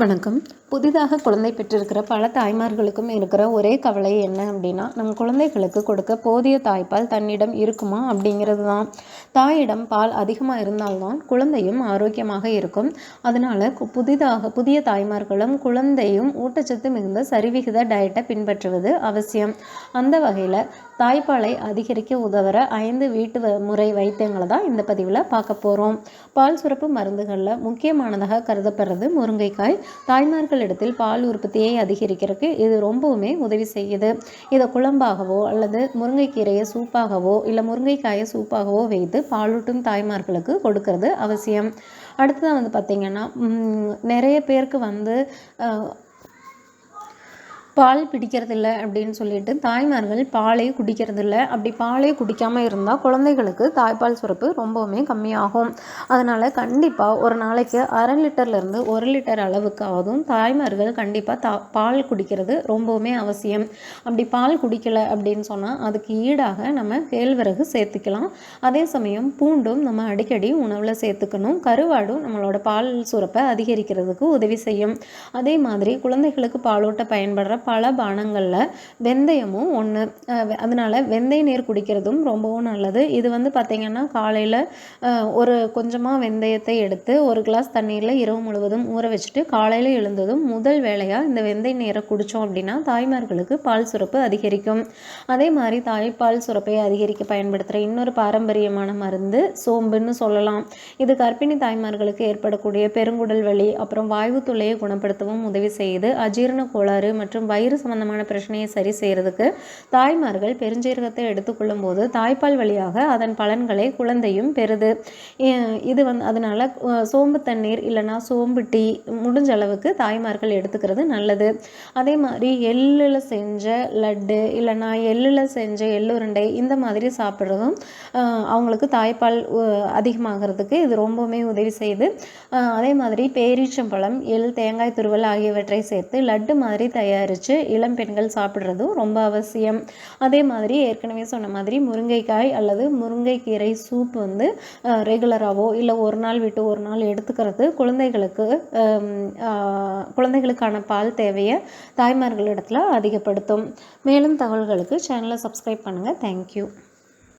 வணக்கம். புதிதாக குழந்தை பெற்றிருக்கிற பல தாய்மார்களுக்கும் இருக்கிற ஒரே கவலை என்ன அப்படின்னா நம் குழந்தைகளுக்கு கொடுக்க போதிய தாய்ப்பால் தன்னிடம் இருக்குமா அப்படிங்கிறது தான். தாயிடம் பால் அதிகமாக இருந்தால்தான் குழந்தையும் ஆரோக்கியமாக இருக்கும். அதனால் புதிதாக புதிய தாய்மார்களும் குழந்தையும் ஊட்டச்சத்து மிகுந்த சரிவிகித டயட்டை பின்பற்றுவது அவசியம். அந்த வகையில் தாய்ப்பாலை அதிகரிக்க உதவுற ஐந்து வீட்டு முறை வைத்தியங்களை தான் இந்த பதிவில் பார்க்க போகிறோம் பால் சுரப்பு மருந்துகளில் முக்கியமானதாக கருதப்படுறது முருங்கைக்காய். தாய்மார்களிடத்தில் பால் உற்பத்தியை அதிகரிக்கிறதுக்கு இது ரொம்பவுமே உதவி செய்யுது. இதை குழம்பாகவோ அல்லது முருங்கைக்கீரையை சூப்பாகவோ இல்லை முருங்கைக்காயை சூப்பாகவோ வைத்து பாலூட்டும் தாய்மார்களுக்கு கொடுக்கறது அவசியம். அடுத்ததாக வந்து பார்த்திங்கன்னா நிறைய பேருக்கு வந்து பால் பிடிக்கிறதில்ல அப்படின்னு சொல்லிட்டு தாய்மார்கள் பாலே குடிக்கிறதில்ல. அப்படி பாலே குடிக்காமல் இருந்தால் குழந்தைகளுக்கு தாய்ப்பால் சுரப்பு ரொம்பவுமே கம்மியாகும். அதனால் கண்டிப்பாக ஒரு நாளைக்கு அரை லிட்டர்லேருந்து ஒரு லிட்டர் அளவுக்காவதும் தாய்மார்கள் கண்டிப்பாக தா பால் குடிக்கிறது ரொம்பவுமே அவசியம். அப்படி பால் குடிக்கலை அப்படின்னு சொன்னால் அதுக்கு ஈடாக நம்ம கேழ்வரகு சேர்த்துக்கலாம். அதே சமயம் பூண்டும் நம்ம அடிக்கடி உணவில் சேர்த்துக்கணும். கருவாடும் நம்மளோட பால் சுரப்பை அதிகரிக்கிறதுக்கு உதவி செய்யும். அதே மாதிரி குழந்தைகளுக்கு பாலூட்ட பயன்படுற பல பானங்களில் வெந்தயமும் ஒன்று அதனால் வெந்தய நீர் குடிக்கிறதும் ரொம்பவும் நல்லது. இது வந்து பார்த்திங்கன்னா காலையில் ஒரு கொஞ்சமாக வெந்தயத்தை எடுத்து ஒரு கிளாஸ் தண்ணீரில் இரவு முழுவதும் ஊற வச்சுட்டு காலையில் எழுந்ததும் முதல் வேலையாக இந்த வெந்தய நீரை குடித்தோம் அப்படின்னா தாய்மார்களுக்கு பால் சுரப்பு அதிகரிக்கும். அதே மாதிரி தாய்ப்பால் சுரப்பை அதிகரிக்க பயன்படுத்துகிற இன்னொரு பாரம்பரியமான மருந்து சோம்புன்னு சொல்லலாம். இது கர்ப்பிணி தாய்மார்களுக்கு ஏற்படக்கூடிய பெருங்குடல் வலி அப்புறம் வாய்வு தொல்லையை குணப்படுத்தவும் உதவி செய்யுது. அஜீரண கோளாறு மற்றும் வயிறு சம்பந்தமான பிரச்சனையை சரி செய்கிறதுக்கு தாய்மார்கள் பெருஞ்சீரகத்தை எடுத்துக்கொள்ளும் போது தாய்ப்பால் வழியாக அதன் பலன்களை குழந்தையும் பெறுது. இது வந்து அதனால் சோம்பு தண்ணீர் இல்லைனா சோம்பு டீ முடிஞ்ச அளவுக்கு தாய்மார்கள் எடுத்துக்கிறது நல்லது. அதே மாதிரி எள்ளில் செஞ்ச லட்டு இல்லைனா எள்ளில் செஞ்ச எள்ளுருண்டை இந்த மாதிரி சாப்பிட்றதும் அவங்களுக்கு தாய்ப்பால் அதிகமாகிறதுக்கு இது ரொம்பவுமே உதவி செய்யுது. அதே மாதிரி பேரீச்சம்பழம் எள் தேங்காய் துருவல் ஆகியவற்றை சேர்த்து லட்டு மாதிரி தயாரித்து வச்சு இளம் பெண்கள் சாப்பிட்றதும் ரொம்ப அவசியம். அதே மாதிரி ஏற்கனவே சொன்ன மாதிரி முருங்கைக்காய் அல்லது முருங்கைக்கீரை சூப் வந்து ரெகுலராகவோ இல்லை ஒரு நாள் விட்டு ஒரு நாள் எடுத்துக்கிறது குழந்தைகளுக்கு குழந்தைகளுக்கான பால் தேவையை தாய்மார்களிடத்தில் அதிகப்படுத்தும். மேலும் தகவல்களுக்கு சேனலை சப்ஸ்கிரைப் பண்ணுங்கள் தேங்க்யூ